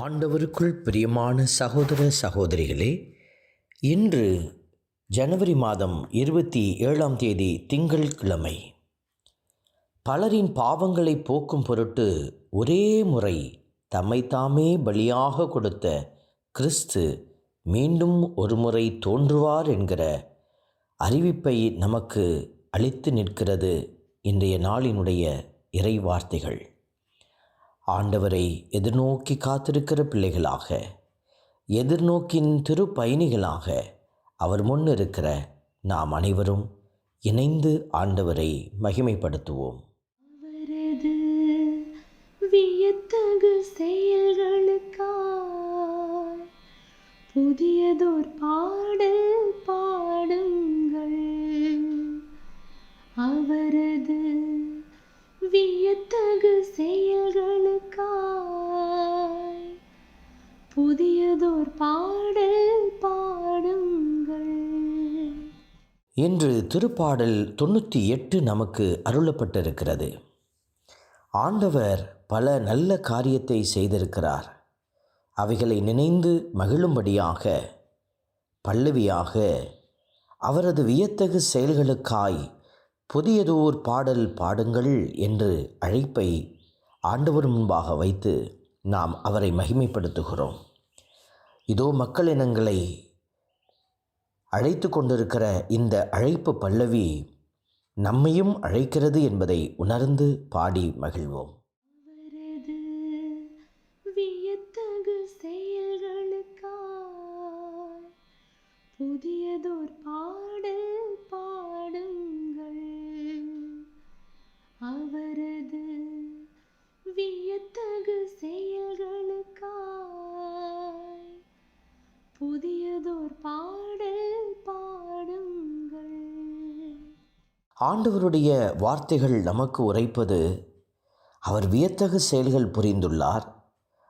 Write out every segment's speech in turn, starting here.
ஆண்டவருக்குள் பிரியமான சகோதர சகோதரிகளே இன்று ஜனவரி மாதம் இருபத்தி ஏழாம் தேதி திங்கட்கிழமை பலரின் பாவங்களை போக்கும் பொருட்டு ஒரே முறை தம்மைத்தாமே பலியாக கொடுத்த கிறிஸ்து மீண்டும் ஒருமுறை தோன்றுவார் என்கிற அறிவிப்பை நமக்கு அளித்து நிற்கிறது இன்றைய நாளினுடைய இறை வார்த்தைகள் ஆண்டவரை எதிர்நோக்கி காத்திருக்கிற பிள்ளைகளாக எதிர்நோக்கின் திருப்பயணிகளாக அவர் முன் இருக்கிற நாம் அனைவரும் இணைந்து ஆண்டவரை மகிமைப்படுத்துவோம். அவரது வியத்தகு செயல்களுக்காய் புதியதோர் பா புதியதோர் பாடல் பாடுங்கள். இன்று திருப்பாடல் தொண்ணூற்றி எட்டு நமக்கு அருளப்பட்டிருக்கிறது. ஆண்டவர் பல நல்ல காரியத்தை செய்திருக்கிறார். அவைகளை நினைந்து மகிழும்படியாக பல்லவியாக அவரது வியத்தகு செயல்களுக்காய் புதியதோர் பாடல் பாடுங்கள் என்று அழைப்பை ஆண்டவர் முன்பாக வைத்து நாம் அவரை மகிமைப்படுத்துகிறோம். இதோ மக்கள் இனங்களை அழைத்து கொண்டிருக்கிற இந்த அழைப்பு பல்லவி நம்மையும் அழைக்கிறது என்பதை உணர்ந்து பாடி மகிழ்வோம். அவரது வியத்தகு செயல்களுக்காய் ஆண்டவருடைய வார்த்தைகள் நமக்கு உரைப்பது அவர் வியத்தகு செயல்கள் புரிந்துள்ளார்.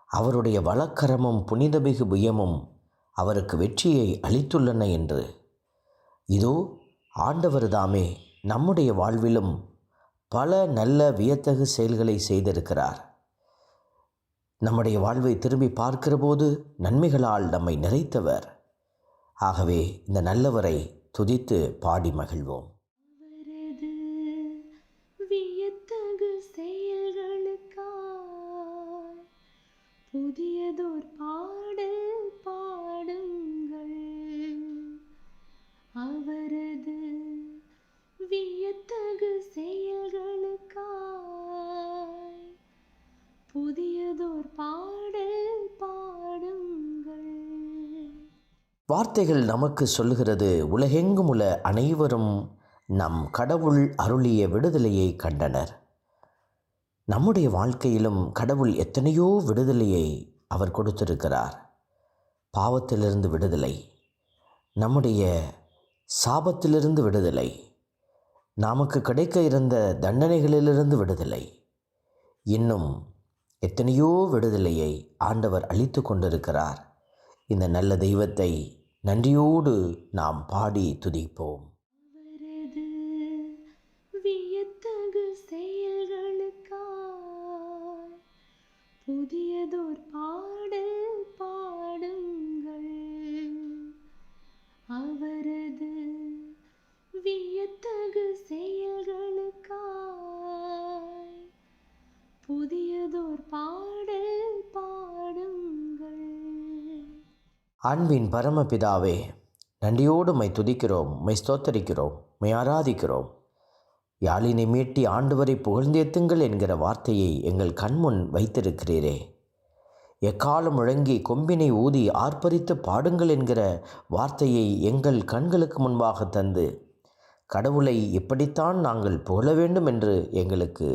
அவருடைய வழக்கரமும் புனிதமிகு புயமும் அவருக்கு வெற்றியை அளித்துள்ளன என்று. இதோ ஆண்டவர் தாமே நம்முடைய வாழ்விலும் பல நல்ல வியத்தகு செயல்களை செய்திருக்கிறார். நம்முடைய வாழ்வை திரும்பி பார்க்கிறபோது நன்மைகளால் நம்மை நிறைத்தவர். ஆகவே இந்த நல்லவரை துதித்து பாடி மகிழ்வோம். புதியதோர் பாடல் பாடுங்கள். அவரது வியத்தகு செயல்களுக்காய் புதியதோர் பாடல் பாடுங்கள். வார்த்தைகள் நமக்கு சொல்கிறது உலகெங்கும் உள்ள அனைவரும் நம் கடவுள் அருளிய விடுதலையை கண்டனர். நம்முடைய வாழ்க்கையிலும் கடவுள் எத்தனையோ விடுதலையை அவர் கொடுத்திருக்கிறார். பாவத்திலிருந்து விடுதலை நம்முடைய சாபத்திலிருந்து விடுதலை நமக்கு கிடைக்க இருந்த தண்டனைகளிலிருந்து விடுதலை. இன்னும் எத்தனையோ விடுதலையை ஆண்டவர் அளித்து கொண்டிருக்கிறார். இந்த நல்ல தெய்வத்தை நன்றியோடு நாம் பாடி துதிப்போம். புதியதோர் பாடல் பாடுங்கள். அவரது வியத்தகு செயல்களுக்காய் புதியதோர் பாடல் பாடுங்கள். அன்பின் பரமபிதாவே நன்றியோடு மை துதிக்கிறோம் மை ஸ்தோத்தரிக்கிறோம் மை ஆராதிக்கிறோம். யாழினை மீட்டி ஆண்டவரை புகழ்ந்தேத்துங்கள் என்கிற வார்த்தையை எங்கள் கண்முன் வைத்திருக்கிறீரே. எக்காலம் முழங்கி கொம்பினை ஊதி ஆர்ப்பரித்து பாடுங்கள் என்கிற வார்த்தையை எங்கள் கண்களுக்கு முன்பாக தந்து கடவுளை இப்படித்தான் நாங்கள் புகழ வேண்டும் என்று எங்களுக்கு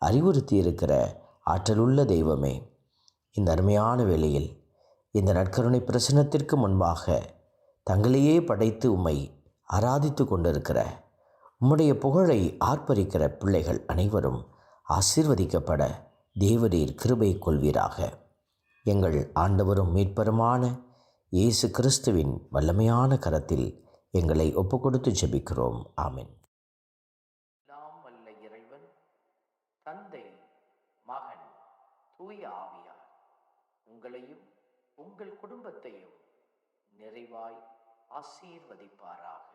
அறிவுறுத்தி இருக்கிற ஆற்றலுள்ள தெய்வமே. இந்த அருமையான வேளையில் இந்த நற்கருணை பிரசனத்திற்கு முன்பாக தங்களையே படைத்து உம்மை ஆராதித்து கொண்டிருக்கிற உம்முடைய புகழை ஆர்ப்பரிக்கிற பிள்ளைகள் அனைவரும் ஆசிர்வதிக்கப்பட தேவரீர் கிருபை கொள்வீராக. எங்கள் ஆண்டவரும் மீட்பருமான இயேசு கிறிஸ்துவின் வல்லமையான கரத்தில் எங்களை ஒப்புக்கொடுத்து ஜெபிக்கிறோம். ஆமின். நாம் வல்ல இறைவன் தந்தை மகன் தூய ஆவியார் உங்களையும் உங்கள் குடும்பத்தையும் நிறைவாய் ஆசீர்வதிப்பாராக.